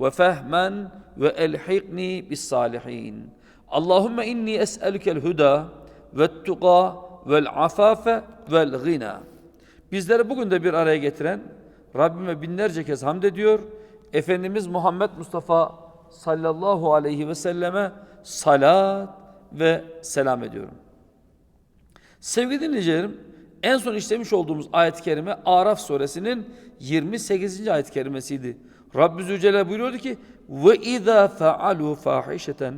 ve fehmen ve elhikni bis salihin. Allahümme inni es'elükel huda ve tuqa vel afafe vel gina. Bizleri bugün de bir araya getiren Rabbime binlerce kez hamd ediyor. Efendimiz Muhammed Mustafa sallallahu aleyhi ve selleme salat ve selam ediyorum. Sevgili dinleyicilerim, en son işlemiş olduğumuz ayet-i kerime Araf suresinin 28. ayet-i kerimesiydi. Rabbi Zülcelal buyuruyordu ki ve izâ fealû fâhişeten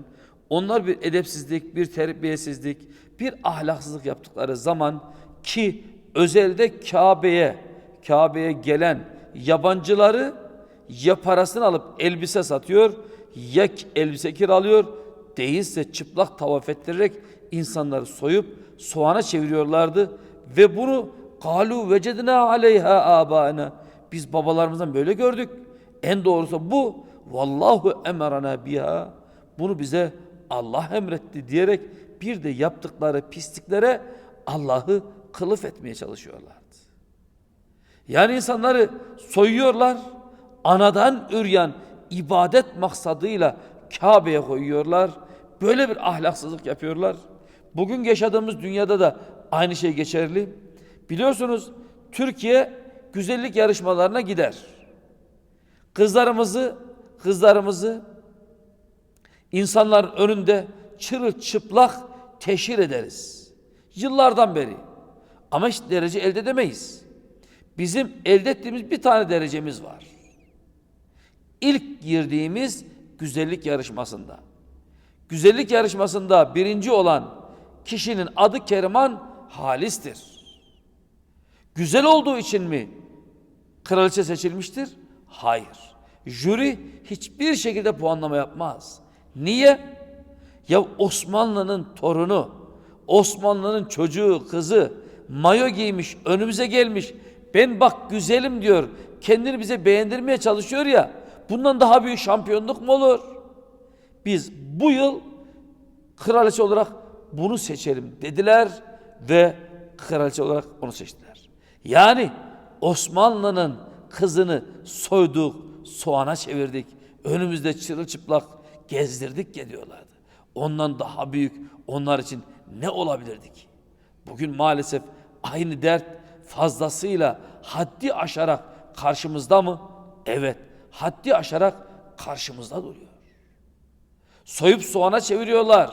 onlar bir edepsizlik, bir terbiyesizlik, bir ahlaksızlık yaptıkları zaman ki özelde Kabe'ye Kabe'ye gelen yabancıları ya parasını alıp elbise satıyor ya elbise kiralıyor değilse çıplak tavaf ettirerek insanları soyup soğana çeviriyorlardı ve bunu kalu vecedna aleyha abana biz babalarımızdan böyle gördük. En doğrusu bu vallahu emarana biha bunu bize Allah emretti diyerek bir de yaptıkları pisliklere Allah'ı kılıf etmeye çalışıyorlardı. Yani insanları soyuyorlar, anadan üryan ibadet maksadıyla Kabe'ye koyuyorlar. Böyle bir ahlaksızlık yapıyorlar. Bugün yaşadığımız dünyada da aynı şey geçerli. Biliyorsunuz Türkiye güzellik yarışmalarına gider. Kızlarımızı, kızlarımızı insanların önünde çırılçıplak teşhir ederiz. Yıllardan beri. Ama hiç derece elde edemeyiz. Bizim elde ettiğimiz bir tane derecemiz var. İlk girdiğimiz güzellik yarışmasında. Güzellik yarışmasında birinci olan kişinin adı Keriman Halis'tir. Güzel olduğu için mi kraliçe seçilmiştir? Hayır. Jüri hiçbir şekilde puanlama yapmaz. Niye? Ya Osmanlı'nın torunu, Osmanlı'nın çocuğu, kızı mayo giymiş, önümüze gelmiş. Ben bak güzelim diyor. Kendini bize beğendirmeye çalışıyor ya. Bundan daha büyük şampiyonluk mu olur? Biz bu yıl kraliçe olarak bunu seçelim dediler ve kraliçe olarak onu seçtiler. Yani Osmanlı'nın kızını soyduk, soğana çevirdik. Önümüzde çırılçıplak gezdirdik geliyorlardı. Ondan daha büyük onlar için ne olabilirdi ki? Bugün maalesef aynı dert fazlasıyla haddi aşarak karşımızda mı? Evet, haddi aşarak karşımızda duruyor. Soyup soğana çeviriyorlar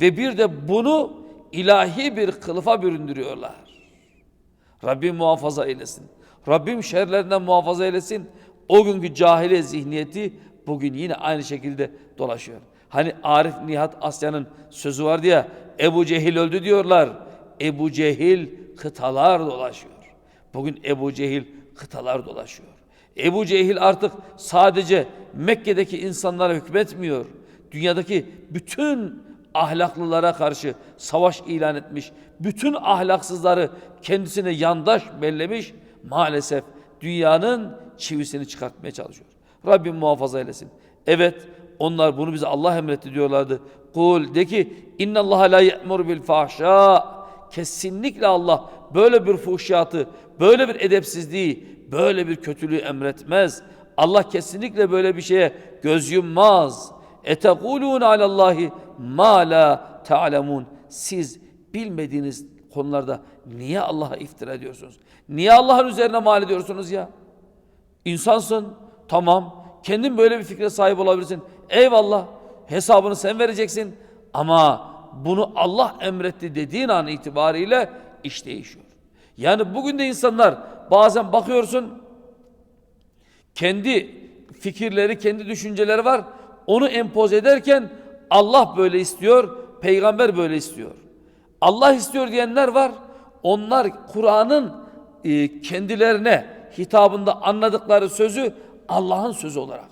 ve bir de bunu ilahi bir kılıfa büründürüyorlar. Rabbim muhafaza eylesin. Rabbim şerlerinden muhafaza eylesin. O günkü cahile zihniyeti bugün yine aynı şekilde dolaşıyor. Hani Arif Nihat Asya'nın sözü vardı ya Ebu Cehil öldü diyorlar. Ebu Cehil kıtalar dolaşıyor. Bugün Ebu Cehil kıtalar dolaşıyor. Ebu Cehil artık sadece Mekke'deki insanlara hükmetmiyor. Dünyadaki bütün ahlaklılara karşı savaş ilan etmiş. Bütün ahlaksızları kendisine yandaş bellemiş. Maalesef dünyanın çivisini çıkartmaya çalışıyor. Rabbim muhafaza eylesin. Evet onlar bunu bize Allah emretti diyorlardı. Kul de ki Allah la ye'mur bil fahşa. Kesinlikle Allah böyle bir fuhşiyatı, böyle bir edepsizliği, böyle bir kötülüğü emretmez. Allah kesinlikle böyle bir şeye göz yummaz. Etekulun alallahi ma la ta'lemun. Siz bilmediğiniz konularda niye Allah'a iftira ediyorsunuz? Niye Allah'ın üzerine mal ediyorsunuz ya? İnsansın, tamam. Kendin böyle bir fikre sahip olabilirsin. Eyvallah. Hesabını sen vereceksin. Ama bunu Allah emretti dediğin an itibariyle iş değişiyor. Yani bugün de insanlar bazen bakıyorsun kendi fikirleri, kendi düşünceleri var. Onu empoze ederken Allah böyle istiyor, peygamber böyle istiyor. Allah istiyor diyenler var. Onlar Kur'an'ın e, kendilerine hitabında anladıkları sözü Allah'ın sözü olarak.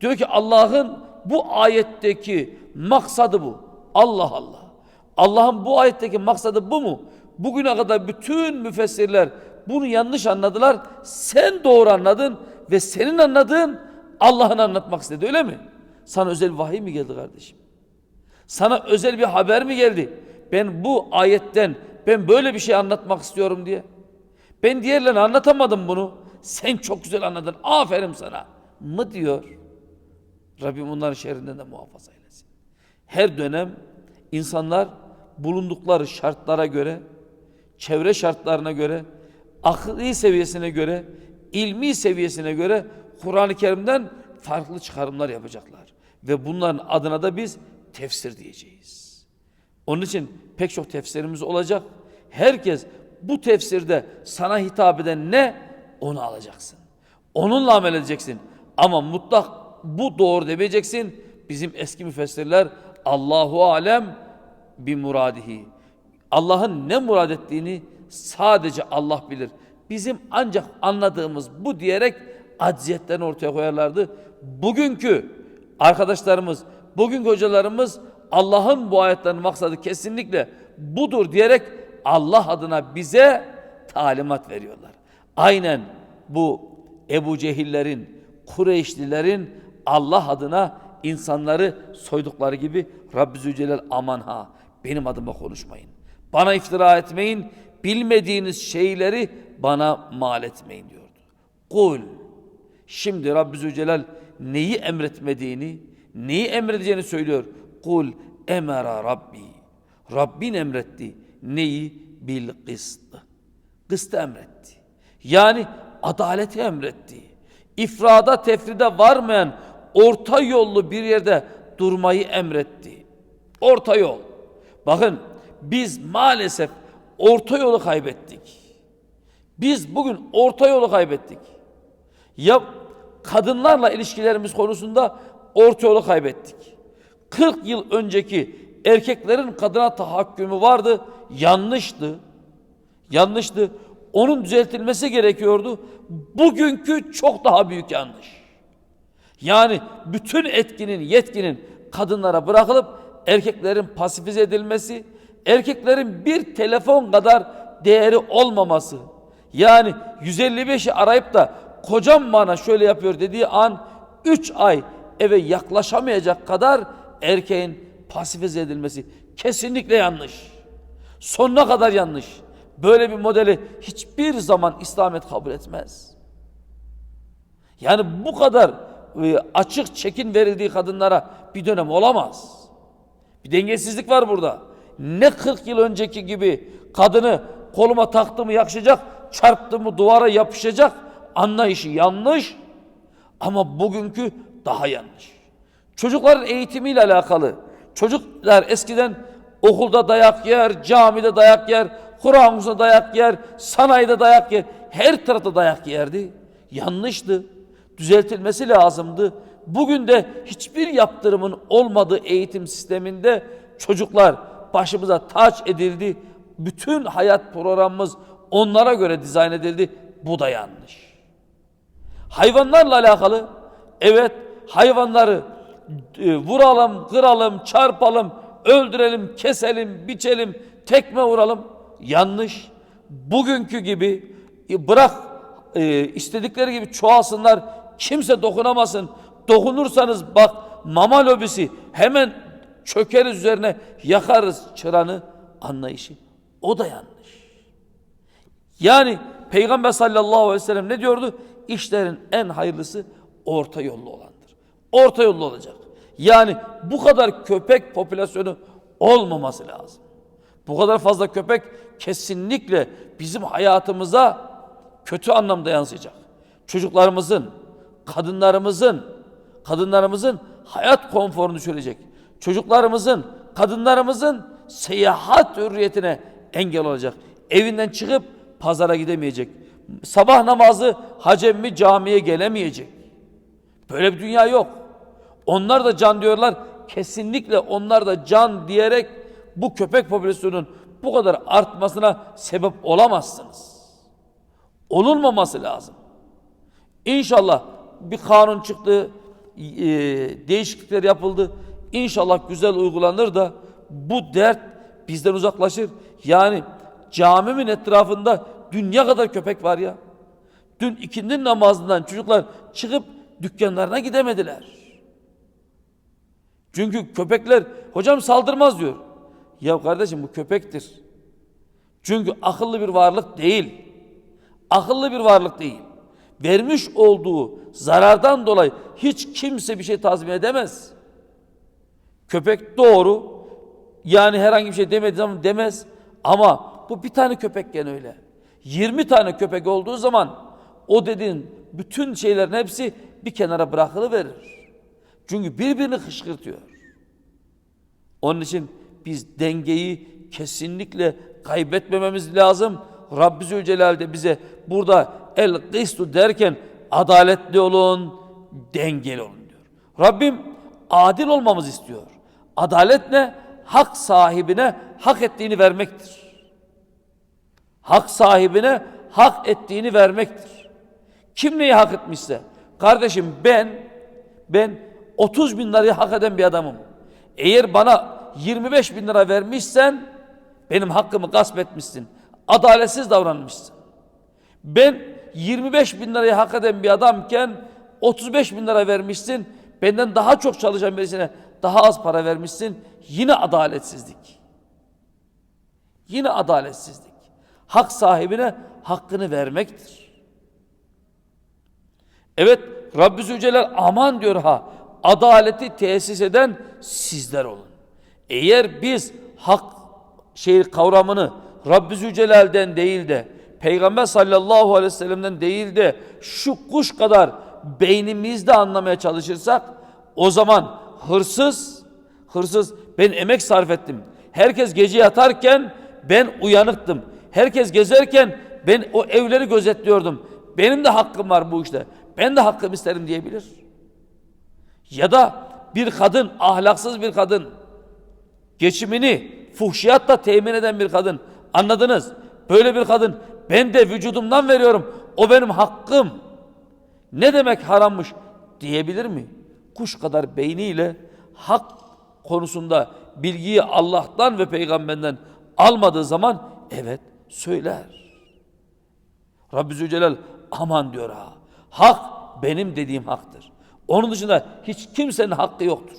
Diyor ki Allah'ın bu ayetteki maksadı bu. Allah Allah. Allah'ın bu ayetteki maksadı bu mu? Bugüne kadar bütün müfessirler bunu yanlış anladılar. Sen doğru anladın ve senin anladığın Allah'ın anlatmak istedi öyle mi? Sana özel vahiy mi geldi kardeşim? Sana özel bir haber mi geldi? Ben bu ayetten ben böyle bir şey anlatmak istiyorum diye. Ben diğerlerine anlatamadım bunu. Sen çok güzel anladın. Aferin sana. Mı diyor. Rabbim onların şerrinden de muhafaza eylesin. Her dönem insanlar bulundukları şartlara göre, çevre şartlarına göre, akli seviyesine göre, ilmi seviyesine göre Kur'an-ı Kerim'den farklı çıkarımlar yapacaklar. Ve bunların adına da biz tefsir diyeceğiz. Onun için pek çok tefsirimiz olacak. Herkes bu tefsirde sana hitap eden ne? Onu alacaksın. Onunla amel edeceksin. Ama mutlak bu doğru demeyeceksin. Bizim eski müfessirler Allahu alem bi muradihi. Allah'ın ne murad ettiğini sadece Allah bilir. Bizim ancak anladığımız bu diyerek acziyetlerini ortaya koyarlardı. Bugünkü arkadaşlarımız, bugünkü hocalarımız Allah'ın bu ayetlerinin maksadı kesinlikle budur diyerek Allah adına bize talimat veriyorlar. Aynen bu Ebu Cehillerin, Kureyşlilerin Allah adına insanları soydukları gibi Rabbi Zülcelal aman ha benim adıma konuşmayın. Bana iftira etmeyin, bilmediğiniz şeyleri bana mal etmeyin diyordu. Kul. Şimdi Rabbi Zülcelal neyi emretmediğini, neyi emredeceğini söylüyor. Kul emera Rabbi. Rabbin emretti. Neyi? Bil kıstı. Kıstı emretti. Yani adaleti emretti. İfrada tefride varmayan orta yollu bir yerde durmayı emretti. Orta yol. Bakın biz maalesef orta yolu kaybettik. Biz bugün orta yolu kaybettik. Ya kadınlarla ilişkilerimiz konusunda orta yolu kaybettik. 40 yıl önceki erkeklerin kadına tahakkümü vardı. Yanlıştı. Yanlıştı. Onun düzeltilmesi gerekiyordu. Bugünkü çok daha büyük yanlış. Yani bütün etkinin, yetkinin kadınlara bırakılıp erkeklerin pasifize edilmesi, erkeklerin bir telefon kadar değeri olmaması. Yani 155'i arayıp da kocam bana şöyle yapıyor dediği an 3 ay eve yaklaşamayacak kadar erkeğin pasifize edilmesi kesinlikle yanlış. Sonuna kadar yanlış. Böyle bir modeli hiçbir zaman İslamiyet kabul etmez. Yani bu kadar e, açık çekin verildiği kadınlara bir dönem olamaz. Bir dengesizlik var burada. Ne 40 yıl önceki gibi kadını koluma taktı mı yakışacak, çarptı mı duvara yapışacak anlayışı yanlış ama bugünkü daha yanlış. Çocukların eğitimiyle alakalı. Çocuklar eskiden okulda dayak yer, camide dayak yer, Kur'an kursunda dayak yer, sanayide dayak yer. Her tarafta dayak yerdi. Yanlıştı. Düzeltilmesi lazımdı. Bugün de hiçbir yaptırımın olmadığı eğitim sisteminde çocuklar başımıza taç edildi. Bütün hayat programımız onlara göre dizayn edildi. Bu da yanlış. Hayvanlarla alakalı evet hayvanları vuralım, kıralım, çarpalım, öldürelim, keselim, biçelim, tekme vuralım. Yanlış. Bugünkü gibi e, bırak e, istedikleri gibi çoğalsınlar. Kimse dokunamasın. Dokunursanız bak mama lobisi hemen çökeriz üzerine yakarız çıranı anlayışı. O da yanlış. Yani Peygamber sallallahu aleyhi ve sellem ne diyordu? İşlerin en hayırlısı orta yollu olandır. Orta yollu olacak. Yani bu kadar köpek popülasyonu olmaması lazım. Bu kadar fazla köpek kesinlikle bizim hayatımıza kötü anlamda yansıyacak. Çocuklarımızın, kadınlarımızın, kadınlarımızın hayat konforunu düşürecek. Çocuklarımızın, kadınlarımızın seyahat hürriyetine engel olacak. Evinden çıkıp pazara gidemeyecek. Sabah namazı hacemmi camiye gelemeyecek. Böyle bir dünya yok. Onlar da can diyorlar. Kesinlikle onlar da can diyerek bu köpek popülasyonunun bu kadar artmasına sebep olamazsınız. Olunmaması lazım. İnşallah bir kanun çıktı. e, değişiklikler yapıldı. İnşallah güzel uygulanır da bu dert bizden uzaklaşır. Yani camimin etrafında dünya kadar köpek var ya. Dün ikindin namazından çocuklar çıkıp dükkanlarına gidemediler. Çünkü köpekler hocam saldırmaz diyor. Ya kardeşim bu köpektir. Çünkü akıllı bir varlık değil. Akıllı bir varlık değil. Vermiş olduğu zarardan dolayı hiç kimse bir şey tazmin edemez. Köpek doğru. Yani herhangi bir şey demediği zaman demez. Ama bu bir tane köpekken öyle. 20 tane köpek olduğu zaman o dediğin bütün şeylerin hepsi bir kenara bırakılıverir. Çünkü birbirini kışkırtıyor. Onun için biz dengeyi kesinlikle kaybetmememiz lazım. Rabbi Zülcelal de bize burada el kıstu derken adaletli olun, dengeli olun diyor. Rabbim adil olmamızı istiyor. Adalet ne? Hak sahibine hak ettiğini vermektir. Hak sahibine hak ettiğini vermektir. Kim neyi hak etmişse. Kardeşim ben ben 30 bin lirayı hak eden bir adamım. Eğer bana 25 bin lira vermişsen benim hakkımı gasp etmişsin. Adaletsiz davranmışsın. Ben 25 bin lirayı hak eden bir adamken 35 bin lira vermişsin. Benden daha çok çalışan birisine daha az para vermişsin. Yine adaletsizlik. Yine adaletsizlik. Hak sahibine hakkını vermektir. Evet Rabbi Zülcelal aman diyor ha adaleti tesis eden sizler olun. Eğer biz hak şey kavramını Rabbi Zülcelal'den değil de Peygamber sallallahu aleyhi ve sellem'den değil de şu kuş kadar beynimizde anlamaya çalışırsak o zaman hırsız hırsız ben emek sarf ettim. Herkes gece yatarken ben uyanıktım. Herkes gezerken ben o evleri gözetliyordum. Benim de hakkım var bu işte. Ben de hakkımı isterim diyebilir. Ya da bir kadın, ahlaksız bir kadın, geçimini fuhşiyatla temin eden bir kadın. Anladınız? Böyle bir kadın, ben de vücudumdan veriyorum. O benim hakkım. Ne demek harammış diyebilir mi? Kuş kadar beyniyle hak konusunda bilgiyi Allah'tan ve peygamberden almadığı zaman evet söyler. Rabbi Zülcelal aman diyor ha. Hak benim dediğim haktır. Onun dışında hiç kimsenin hakkı yoktur.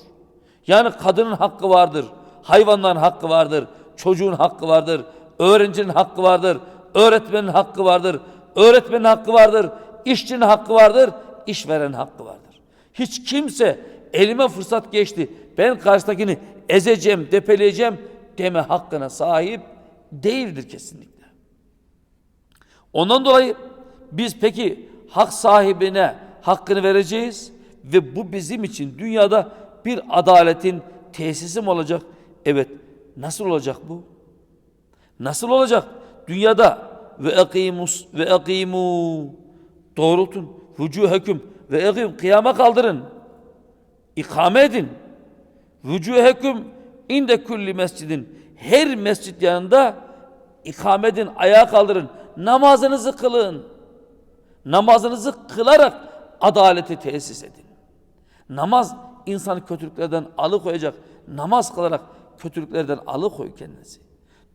Yani kadının hakkı vardır, hayvanların hakkı vardır, çocuğun hakkı vardır, öğrencinin hakkı vardır, öğretmenin hakkı vardır, öğretmenin hakkı vardır, işçinin hakkı vardır, işverenin hakkı vardır. Hiç kimse elime fırsat geçti, ben karşıdakini ezeceğim, depeleyeceğim deme hakkına sahip değildir kesinlikle. Ondan dolayı biz peki hak sahibine hakkını vereceğiz ve bu bizim için dünyada bir adaletin tesisi mi olacak? Evet. Nasıl olacak bu? Nasıl olacak? Dünyada ve ekimus ve ekimu doğrultun vücuhekum ve ekim kıyama kaldırın. İkame edin. Vücuhekum inde kulli mescidin her mescit yanında ikame edin, ayağa kaldırın. Namazınızı kılın. Namazınızı kılarak adaleti tesis edin. Namaz insanı kötülüklerden alıkoyacak. Namaz kılarak kötülüklerden alıkoy kendinizi.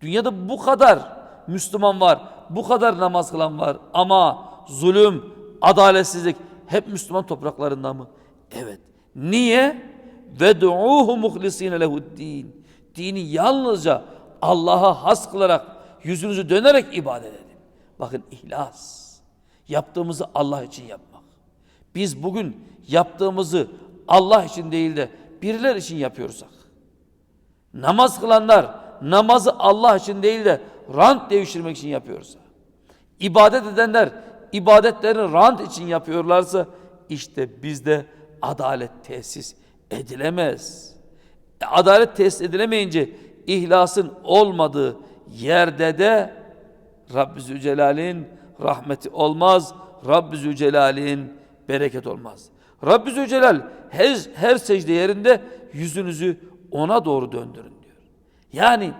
Dünyada bu kadar Müslüman var, bu kadar namaz kılan var ama zulüm, adaletsizlik hep Müslüman topraklarında mı? Evet. Niye? Vedu'uhu muhlisine lehuddin. Dini yalnızca Allah'a has kılarak, yüzünüzü dönerek ibadet edin. Bakın ihlas. Yaptığımızı Allah için yapmak. Biz bugün yaptığımızı Allah için değil de biriler için yapıyorsak. Namaz kılanlar namazı Allah için değil de rant devşirmek için yapıyorsa. ibadet edenler ibadetlerini rant için yapıyorlarsa işte bizde adalet tesis edilemez. E, adalet tesis edilemeyince ihlasın olmadığı yerde de Rabbi Zülcelal'in rahmeti olmaz. Rabbi Zülcelal'in bereket olmaz. Rabbi Zülcelal her, her secde yerinde yüzünüzü ona doğru döndürün diyor. Yani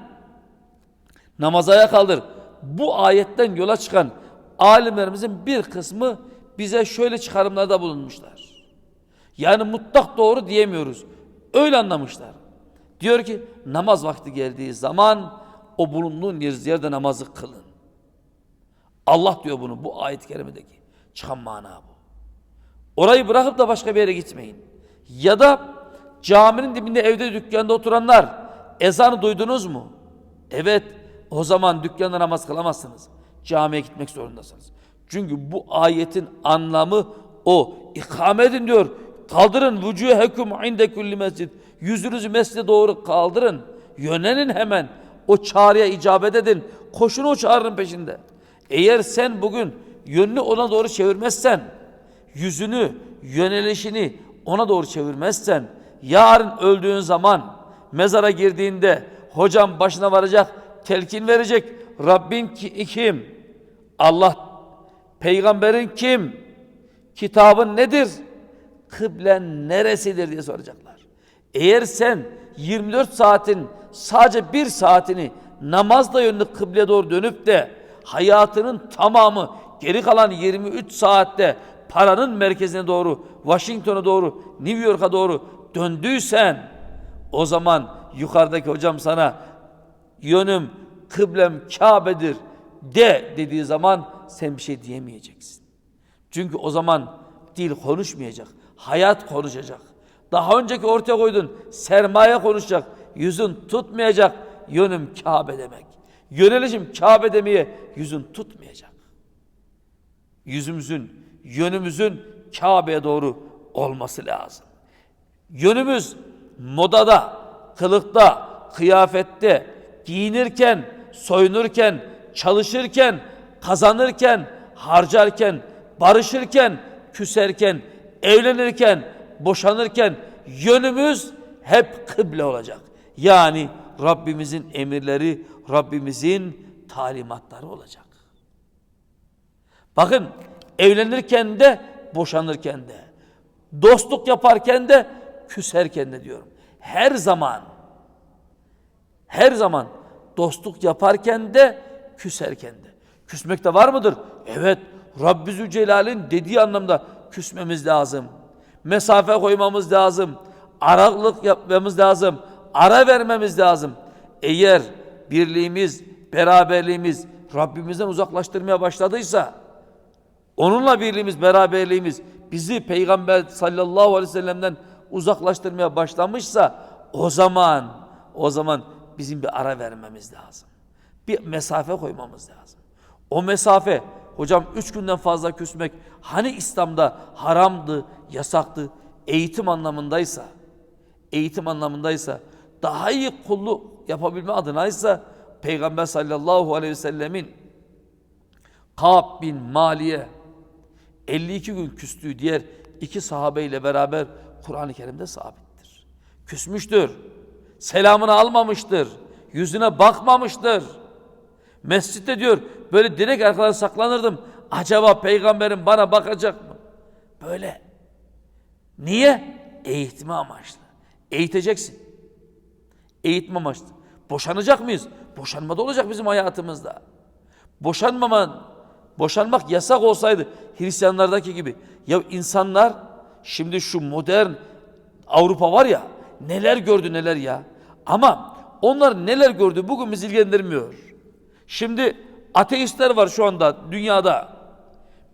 namazaya kaldır. Bu ayetten yola çıkan alimlerimizin bir kısmı bize şöyle çıkarımlarda bulunmuşlar. Yani mutlak doğru diyemiyoruz. Öyle anlamışlar. Diyor ki namaz vakti geldiği zaman o bulunduğun yerde namazı kılın. Allah diyor bunu bu ayet-i kerimedeki çıkan mana bu. Orayı bırakıp da başka bir yere gitmeyin. Ya da caminin dibinde evde dükkanda oturanlar ezanı duydunuz mu? Evet o zaman dükkanda namaz kılamazsınız. Camiye gitmek zorundasınız. Çünkü bu ayetin anlamı o. İkame edin diyor. Kaldırın vücuhekum inde kulli mescid. Yüzünüzü mescide doğru kaldırın. Yönelin hemen. O çağrıya icabet edin. Koşun o çağrının peşinde. Eğer sen bugün yönünü ona doğru çevirmezsen, yüzünü, yönelişini ona doğru çevirmezsen, yarın öldüğün zaman mezara girdiğinde hocam başına varacak, telkin verecek. Rabbin ki kim? Allah. Peygamberin kim? Kitabın nedir? Kıblen neresidir diye soracaklar. Eğer sen 24 saatin sadece bir saatini namazla yönlü kıbleye doğru dönüp de hayatının tamamı geri kalan 23 saatte paranın merkezine doğru, Washington'a doğru, New York'a doğru döndüysen o zaman yukarıdaki hocam sana yönüm, kıblem Kabe'dir de dediği zaman sen bir şey diyemeyeceksin. Çünkü o zaman dil konuşmayacak, hayat konuşacak. Daha önceki ortaya koydun sermaye konuşacak, yüzün tutmayacak, yönüm Kabe demek. Yönelişim Kabe demeye yüzün tutmayacak. Yüzümüzün, yönümüzün Kabe'ye doğru olması lazım. Yönümüz modada, kılıkta, kıyafette, giyinirken, soyunurken, çalışırken, kazanırken, harcarken, barışırken, küserken, evlenirken, boşanırken yönümüz hep kıble olacak. Yani Rabbimizin emirleri, Rabbimizin talimatları olacak. Bakın evlenirken de, boşanırken de, dostluk yaparken de, küserken de diyorum. Her zaman, her zaman dostluk yaparken de, küserken de. Küsmekte var mıdır? Evet, Rabbi Zülcelal'in dediği anlamda küsmemiz lazım. Mesafe koymamız lazım. Aralık yapmamız lazım. Ara vermemiz lazım. Eğer birliğimiz, beraberliğimiz Rabbimizden uzaklaştırmaya başladıysa, onunla birliğimiz, beraberliğimiz bizi Peygamber sallallahu aleyhi ve sellem'den uzaklaştırmaya başlamışsa o zaman o zaman bizim bir ara vermemiz lazım. Bir mesafe koymamız lazım. O mesafe hocam üç günden fazla küsmek hani İslam'da haramdı, yasaktı, eğitim anlamındaysa eğitim anlamındaysa daha iyi kulluk yapabilme adınaysa Peygamber sallallahu aleyhi ve sellemin Kab bin Maliye 52 gün küstüğü diğer iki sahabeyle beraber Kur'an-ı Kerim'de sabittir. Küsmüştür. Selamını almamıştır. Yüzüne bakmamıştır. Mescitte diyor böyle direkt arkadan saklanırdım. Acaba peygamberim bana bakacak mı? Böyle. Niye? Eğitme amaçlı. Eğiteceksin. Eğitme amaçlı. Boşanacak mıyız? Boşanma da olacak bizim hayatımızda. Boşanmama, boşanmak yasak olsaydı Hristiyanlardaki gibi. Ya insanlar şimdi şu modern Avrupa var ya neler gördü neler ya. Ama onlar neler gördü bugün bizi ilgilendirmiyor. Şimdi ateistler var şu anda dünyada.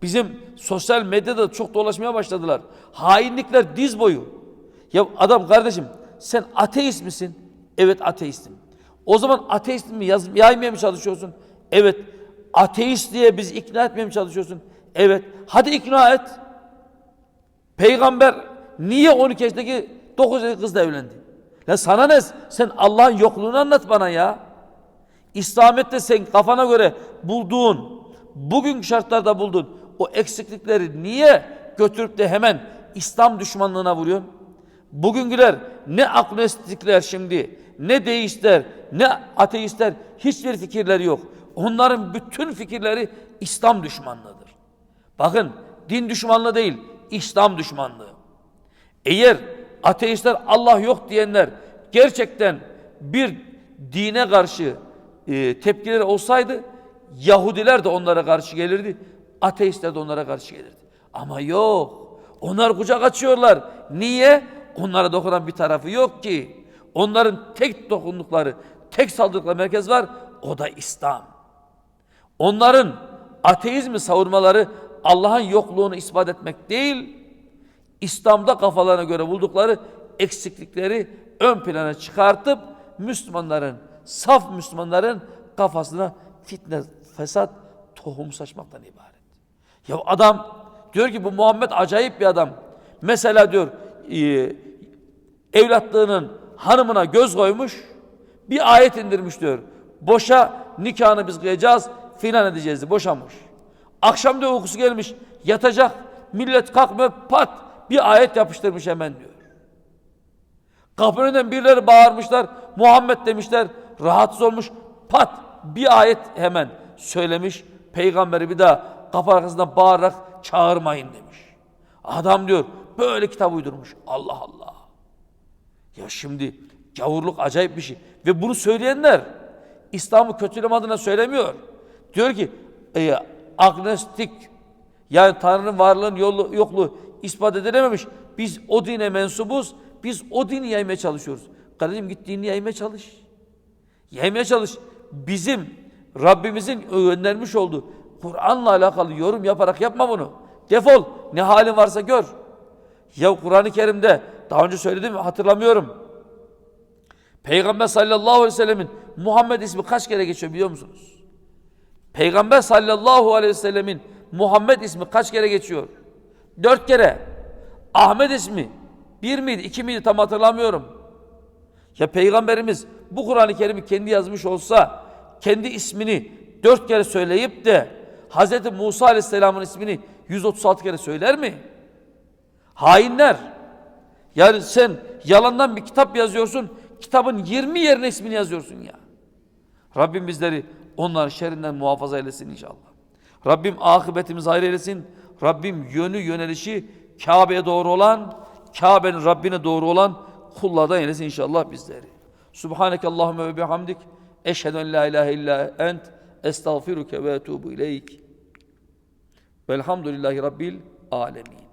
Bizim sosyal medyada çok dolaşmaya başladılar. Hainlikler diz boyu. Ya adam kardeşim sen ateist misin? Evet ateistim. O zaman ateist mi yaz, yaymaya mı çalışıyorsun? Evet. Ateist diye biz ikna etmeye mi çalışıyorsun? Evet. Hadi ikna et. Peygamber niye 12 yaşındaki 9 yaşındaki kızla evlendi? Ya sana ne? Sen Allah'ın yokluğunu anlat bana ya. İslamiyet'te sen kafana göre bulduğun, bugünkü şartlarda bulduğun o eksiklikleri niye götürüp de hemen İslam düşmanlığına vuruyorsun? Bugünküler ne agnostikler şimdi, ne deistler, ne ateistler hiçbir fikirleri yok. Onların bütün fikirleri İslam düşmanlığıdır. Bakın din düşmanlığı değil, İslam düşmanlığı. Eğer ateistler Allah yok diyenler gerçekten bir dine karşı e, tepkileri olsaydı Yahudiler de onlara karşı gelirdi, ateistler de onlara karşı gelirdi. Ama yok. Onlar kucak açıyorlar. Niye? Onlara dokunan bir tarafı yok ki. Onların tek dokundukları, tek saldırdıkları merkez var. O da İslam. Onların ateizmi savurmaları Allah'ın yokluğunu ispat etmek değil, İslam'da kafalarına göre buldukları eksiklikleri ön plana çıkartıp Müslümanların, saf Müslümanların kafasına fitne, fesat, tohum saçmaktan ibaret. Ya adam diyor ki bu Muhammed acayip bir adam. Mesela diyor e, evlatlığının hanımına göz koymuş, bir ayet indirmiş diyor. Boşa nikahını biz kıyacağız, filan edeceğiz diye boşamış. Akşam da uykusu gelmiş, yatacak, millet kalkmıyor, pat bir ayet yapıştırmış hemen diyor. Kapının önünden birileri bağırmışlar, Muhammed demişler, rahatsız olmuş, pat bir ayet hemen söylemiş. Peygamberi bir daha kapı arkasından bağırarak çağırmayın demiş. Adam diyor böyle kitap uydurmuş. Allah Allah. Ya şimdi gavurluk acayip bir şey. Ve bunu söyleyenler İslam'ı kötüleme adına söylemiyor. Diyor ki e, agnostik yani Tanrı'nın varlığının yolu, yokluğu ispat edilememiş. Biz o dine mensubuz. Biz o dini yaymaya çalışıyoruz. Kardeşim git dinini yaymaya çalış. Yaymaya çalış. Bizim Rabbimizin göndermiş olduğu Kur'an'la alakalı yorum yaparak yapma bunu. Defol. Ne halin varsa gör. Ya Kur'an-ı Kerim'de daha önce söyledim hatırlamıyorum. Peygamber sallallahu aleyhi ve sellemin Muhammed ismi kaç kere geçiyor biliyor musunuz? Peygamber sallallahu aleyhi ve sellemin Muhammed ismi kaç kere geçiyor? Dört kere. Ahmet ismi bir miydi, iki miydi tam hatırlamıyorum. Ya Peygamberimiz bu Kur'an-ı Kerim'i kendi yazmış olsa kendi ismini dört kere söyleyip de Hz. Musa Aleyhisselam'ın ismini 136 kere söyler mi? Hainler. Yani sen yalandan bir kitap yazıyorsun, kitabın 20 yerine ismini yazıyorsun ya. Rabbim bizleri onların şerrinden muhafaza eylesin inşallah. Rabbim akıbetimizi hayır eylesin. Rabbim yönü yönelişi Kabe'ye doğru olan, Kabe'nin Rabbine doğru olan kullardan eylesin inşallah bizleri. Subhaneke Allahümme ve bihamdik. Eşhedü en la ilahe illa ent. Estağfiruke ve etubu ileyk. Velhamdülillahi Rabbil alemin.